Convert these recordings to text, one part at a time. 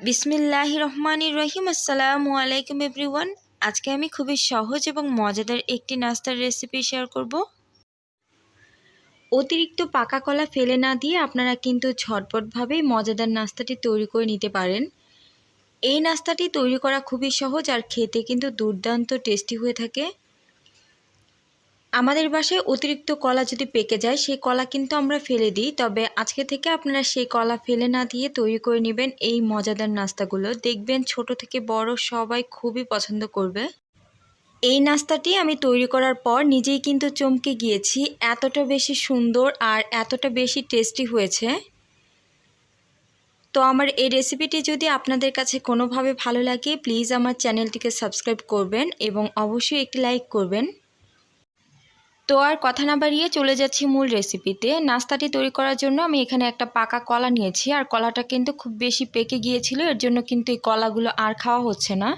বিসমিল্লাহ রহমানির রহিম আসসালামু আলাইকুম এভরিওয়ান। আজকে আমি খুবই সহজ এবং মজাদার একটি নাস্তার রেসিপি শেয়ার করব। অতিরিক্ত পাকা কলা ফেলে না দিয়ে আপনারা কিন্তু ঝটপটভাবেই মজাদার নাস্তাটি তৈরি করে নিতে পারেন। এই নাস্তাটি তৈরি করা খুবই সহজ আর খেতে কিন্তু দুর্দান্ত টেস্টি হয়ে থাকে। আমাদের বাসায় অতিরিক্ত কলা যদি পেকে যায়, সেই কলা কিন্তু আমরা ফেলে দিই। তবে আজকে থেকে আপনারা সেই কলা ফেলে না দিয়ে তৈরি করে নেবেন এই মজাদার নাস্তাগুলো। দেখবেন ছোট থেকে বড় সবাই খুবই পছন্দ করবে। এই নাস্তাটি আমি তৈরি করার পর নিজেই কিন্তু চমকে গিয়েছি। এতটা বেশি সুন্দর আর এতটা বেশি টেস্টি হয়েছে। তো আমার এই রেসিপিটি যদি আপনাদের কাছে কোনোভাবে ভালো লাগে, প্লিজ আমার চ্যানেলটিকে সাবস্ক্রাইব করবেন এবং অবশ্যই একটি লাইক করবেন। তো আর কথা না বাড়িয়ে চলে যাচ্ছি মূল রেসিপিতে নাস্তাটি তৈরি করার জন্য আমি এখানে একটা পাকা কলা নিয়েছি। আর কলাটা কিন্তু খুব বেশি পেকে গিয়েছিল, এর জন্য কিন্তু এই কলাগুলো আর খাওয়া হচ্ছে না।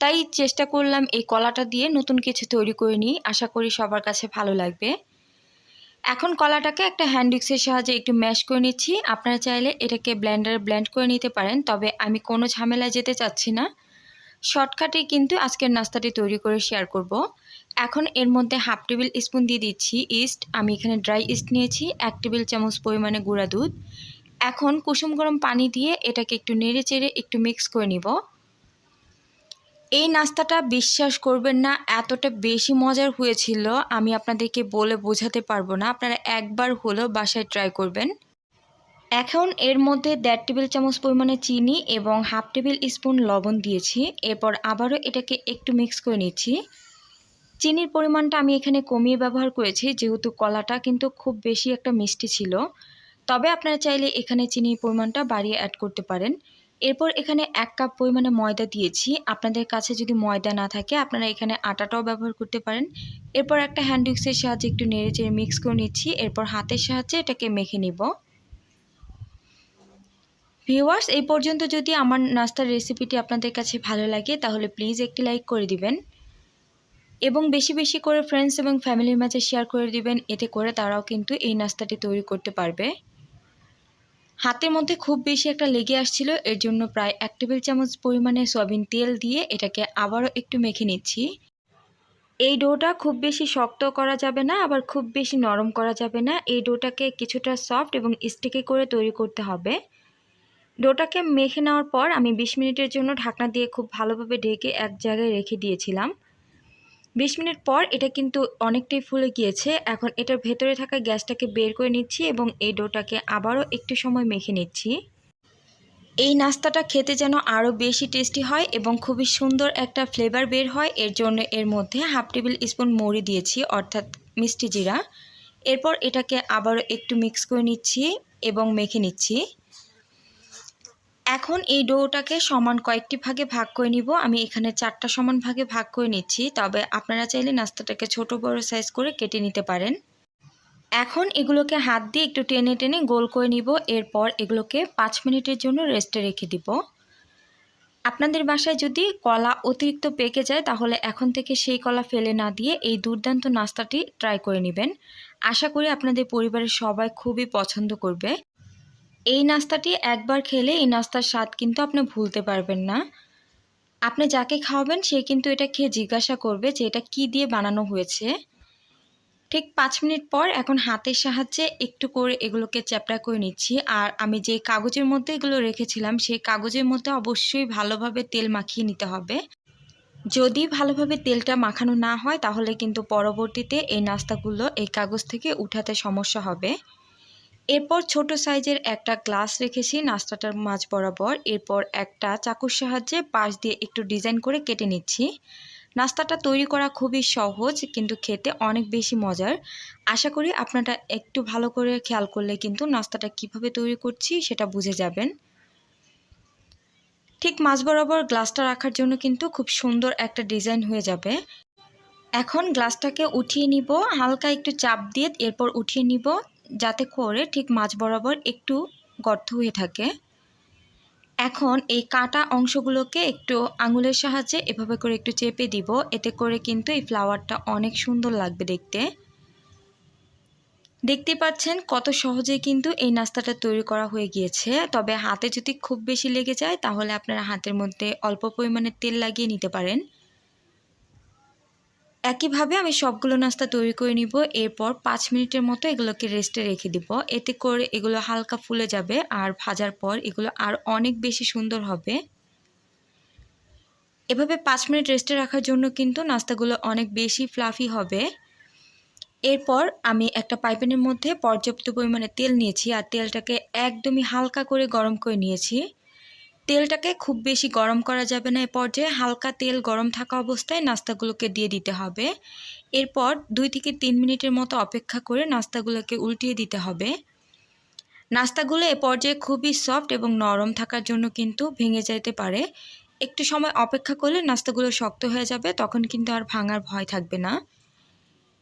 তাই চেষ্টা করলাম এই কলাটা দিয়ে নতুন কিছু তৈরি করে নিই। আশা করি সবার কাছে ভালো লাগবে। এখন কলাটাকে একটা হ্যান্ড উইক্সের সাহায্যে একটু ম্যাশ করে নিচ্ছি। আপনারা চাইলে এটাকে ব্ল্যান্ডারে ব্ল্যান্ড করে নিতে পারেন, তবে আমি কোনো ঝামেলায় যেতে চাচ্ছি না। শর্টকাটে কিন্তু আজকের নাস্তাটি তৈরি করে শেয়ার করব। এখন এর মধ্যে হাফ টেবিল স্পুন দিয়ে দিচ্ছি ইস্ট। আমি এখানে ড্রাই ইস্ট নিয়েছি, এক টেবিল চামচ পরিমাণে গুঁড়া দুধ। এখন কুসুম গরম পানি দিয়ে এটাকে একটু নেড়ে চেড়ে একটু মিক্স করে নিব। এই নাস্তাটা বিশ্বাস করবেন না, এতটা বেশি মজার হয়েছিল, আমি আপনাদেরকে বলে বোঝাতে পারব না। আপনারা একবার হলেও বাসায় ট্রাই করবেন। এখন এর মধ্যে দেড় টেবিল চামচ পরিমাণে চিনি এবং হাফ টেবিল স্পুন লবণ দিয়েছি। এরপর আবারও এটাকে একটু মিক্স করে নিচ্ছি। চিনির পরিমাণটা আমি এখানে কমিয়ে ব্যবহার করেছি, যেহেতু কলাটা কিন্তু খুব বেশি একটা মিষ্টি ছিল। তবে আপনারা চাইলে এখানে চিনির পরিমাণটা বাড়িয়ে অ্যাড করতে পারেন। এরপর এখানে এক কাপ পরিমাণে ময়দা দিয়েছি। আপনাদের কাছে যদি ময়দা না থাকে, আপনারা এখানে আটাটাও ব্যবহার করতে পারেন। এরপর একটা হ্যান্ড উইক্সের সাহায্যে একটু নেড়ে চেড়ে মিক্স করে নিচ্ছি। এরপর হাতের সাহায্যে এটাকে মেখে নিব। ভিউয়ার্স এই পর্যন্ত যদি আমার নাস্তার রেসিপিটি আপনাদের কাছে ভালো লাগে, তাহলে প্লিজ একটি লাইক করে দিবেন। এবং বেশি বেশি করে ফ্রেন্ডস এবং ফ্যামিলির মাঝে শেয়ার করে দিবেন, এতে করে তারাও কিন্তু এই নাস্তাটি তৈরি করতে পারবে। হাতের মধ্যে খুব বেশি একটা লেগে আসছিল, এর জন্য প্রায় এক টেবিল চামচ পরিমাণে সয়াবিন তেল দিয়ে এটাকে আবারও একটু মেখে নিচ্ছি। এই ডোটা খুব বেশি শক্ত করা যাবে না, আবার খুব বেশি নরম করা যাবে না। এই ডোটাকে কিছুটা সফট এবং স্টিকি করে তৈরি করতে হবে। ডোটাকে মেখে নেওয়ার পর আমি ২০ মিনিটের জন্য ঢাকনা দিয়ে খুব ভালোভাবে ঢেকে এক জায়গায় রেখে দিয়েছিলাম। ২০ মিনিট পর এটা কিন্তু অনেকটাই ফুলে গিয়েছে। এখন এটার ভেতরে থাকা গ্যাসটাকে বের করে নিচ্ছি এবং এই ডোটাকে আবারও একটু সময় মেখে নিচ্ছি। এই নাস্তাটা খেতে যেন আরও বেশি টেস্টি হয় এবং খুবই সুন্দর একটা ফ্লেভার বের হয়। এর জন্য এর মধ্যে হাফ টেবিল স্পুন মৌরি দিয়েছি, অর্থাৎ মিষ্টি জিরা। এরপর এটাকে আবারও একটু মিক্স করে নিচ্ছি এবং মেখে নিচ্ছি। এখন এই ডোটাকে সমান কয়েকটি ভাগে ভাগ করে নিব। আমি এখানে চারটা সমান ভাগে ভাগ করে নিচ্ছি, তবে আপনারা চাইলে নাস্তাটাকে ছোট বড় সাইজ করে কেটে নিতে পারেন। এখন এগুলোকে হাত দিয়ে একটু টেনে টেনে গোল করে নিব, এরপর এগুলোকে পাঁচ মিনিটের জন্য রেস্টে রেখে দিব। আপনাদের বাসায় যদি কলা অতিরিক্ত পেকে যায়, তাহলে এখন থেকে সেই কলা ফেলে না দিয়ে এই দুর্দান্ত নাস্তাটি ট্রাই করে নেবেন। আশা করি আপনাদের পরিবারের সবাই খুবই পছন্দ করবে। এই নাস্তাটি একবার খেলে এই নাস্তার স্বাদ কিন্তু আপনি ভুলতে পারবেন না। আপনি যাকে খাওয়াবেন, সে কিন্তু এটা খেয়ে জিজ্ঞাসা করবে যে এটা কি দিয়ে বানানো হয়েছে। ঠিক পাঁচ মিনিট পর এখন হাতের সাহায্যে একটু করে এগুলোকে চ্যাপটা করে নিচ্ছি। আর আমি যে কাগজের মধ্যে এগুলো রেখেছিলাম, সেই কাগজের মধ্যে অবশ্যই ভালোভাবে তেল মাখিয়ে নিতে হবে। যদি ভালোভাবে তেলটা মাখানো না হয়, তাহলে কিন্তু পরবর্তীতে এই নাস্তাগুলো এই কাগজ থেকে উঠাতে সমস্যা হবে। এরপর ছোট সাইজের একটা গ্লাস রেখেছি নাস্তাটার মাছ বরাবর। এরপর একটা চাকুর সাহায্যে পাশ দিয়ে একটু ডিজাইন করে কেটে নিচ্ছি। নাস্তাটা তৈরি করা খুবই সহজ, কিন্তু খেতে অনেক বেশি মজার। আশা করি আপনারা একটু ভালো করে খেয়াল করলে কিন্তু নাস্তাটা কীভাবে তৈরি করছি সেটা বুঝে যাবেন। ঠিক মাছ বরাবর গ্লাসটা রাখার জন্য কিন্তু খুব সুন্দর একটা ডিজাইন হয়ে যাবে। এখন গ্লাসটাকে উঠিয়ে নিব, হালকা একটু চাপ দিয়ে এরপর উঠিয়ে নিব। যাতে করে ঠিক মাছ বরাবর একটু গর্ত হয়ে থাকে। এখন এই কাটা অংশগুলোকে একটু আঙুলের সাহায্যে এভাবে করে একটু চেপে দিব। এতে করে কিন্তু এই ফ্লাওয়ারটা অনেক সুন্দর লাগবে দেখতে। দেখতে পাচ্ছেন কত সহজে কিন্তু এই নাস্তাটা তৈরি করা হয়ে গিয়েছে। তবে হাতে যদি খুব বেশি লেগে যায়, তাহলে আপনারা হাতের মধ্যে অল্প পরিমাণে তেল লাগিয়ে নিতে পারেন। একইভাবে আমি সবগুলো নাস্তা তৈরি করে নিব, এরপর পাঁচ মিনিটের মতো এগুলোকে রেস্টে রেখে দিব। এতে করে এগুলো হালকা ফুলে যাবে আর ভাজার পর এগুলো আর অনেক বেশি সুন্দর হবে। এভাবে পাঁচ মিনিট রেস্টে রাখার জন্য কিন্তু নাস্তাগুলো অনেক বেশি ফ্লাফি হবে। এরপর আমি একটা পাইপেনের মধ্যে পর্যাপ্ত পরিমাণে তেল নিয়েছি আর তেলটাকে একদমই হালকা করে গরম করে নিয়েছি। তেলটাকে খুব বেশি গরম করা যাবে না এ পর্যায়ে। হালকা তেল গরম থাকা অবস্থায় নাস্তাগুলোকে দিয়ে দিতে হবে। এরপর দুই থেকে তিন মিনিটের মতো অপেক্ষা করে নাস্তাগুলোকে উল্টিয়ে দিতে হবে। নাস্তাগুলো এ পর্যায়ে খুবই সফট এবং নরম থাকার জন্য কিন্তু ভেঙে যেতে পারে। একটু সময় অপেক্ষা করলে নাস্তাগুলো শক্ত হয়ে যাবে, তখন কিন্তু আর ভাঙার ভয় থাকবে না।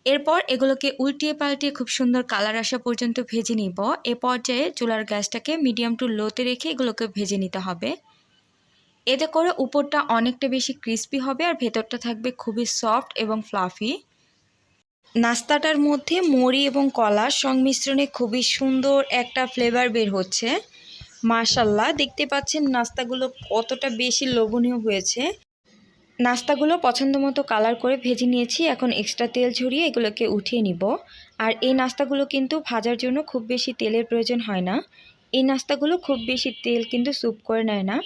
এরপর এগুলোকে উল্টিয়ে পাল্টিয়ে খুব সুন্দর কালার আসা পর্যন্ত ভেজে নিব। এ পর্যায়ে চুলার গ্যাসটাকে মিডিয়াম টু লোতে রেখে এগুলোকে ভেজে নিতে হবে। এতে করে উপরটা অনেকটা বেশি ক্রিস্পি হবে আর ভেতরটা থাকবে খুবই সফট এবং ফ্লাফি। নাস্তাটার মধ্যে মুড়ি এবং কলার সংমিশ্রণে খুবই সুন্দর একটা ফ্লেভার বের হচ্ছে। মাশাল্লাহ, দেখতে পাচ্ছেন নাস্তাগুলো কতটা বেশি লোভনীয় হয়েছে। নাস্তাগুলো পছন্দ মতো কালার করে ভেজে নিয়েছি। এখন এক্সট্রা তেল ঝরিয়ে এগুলোকে উঠিয়ে নিব। আর এই নাস্তাগুলো কিন্তু ভাজার জন্য খুব বেশি তেলের প্রয়োজন হয় না। এই নাস্তাগুলো খুব বেশি তেল কিন্তু স্যুপ করে নেয় না।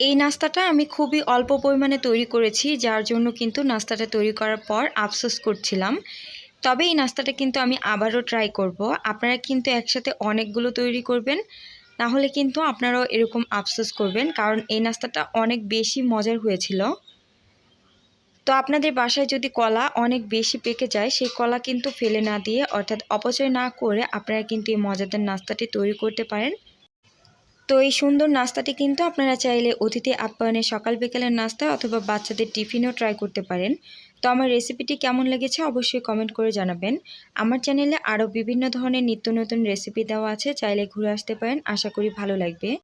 এই নাস্তাটা আমি খুবই অল্প পরিমাণে তৈরি করেছি, যার জন্য কিন্তু নাস্তাটা তৈরি করার পর আফসোস করছিলাম। তবে এই নাস্তাটা কিন্তু আমি আবারও ট্রাই করব। আপনারা কিন্তু একসাথে অনেকগুলো তৈরি করবেন। তাহলে কিন্তু আপনারাও এরকম আফসোস করবেন, কারণ এই নাস্তাটা অনেক বেশি মজার হয়েছিল। তো আপনাদের বাসায় যদি কলা অনেক বেশি পেকে যায়, সেই কলা কিন্তু ফেলে না দিয়ে, অর্থাৎ অপচয় না করে আপনারা কিন্তু এই মজাদার নাস্তাটি তৈরি করতে পারেন। তো এই সুন্দর নাস্তাটি কিন্তু আপনারা চাইলে অতিথি আপ্যায়নের সকাল বিকেলের নাস্তা অথবা বাচ্চাদের টিফিনও ট্রাই করতে পারেন। তো আমার রেসিপিটি কেমন লেগেছে অবশ্যই কমেন্ট করে জানাবেন। আমার চ্যানেলে আরও বিভিন্ন ধরনের নিত্য নতুন রেসিপি দেওয়া আছে, চাইলে ঘুরে আসতে পারেন, আশা করি ভালো লাগবে।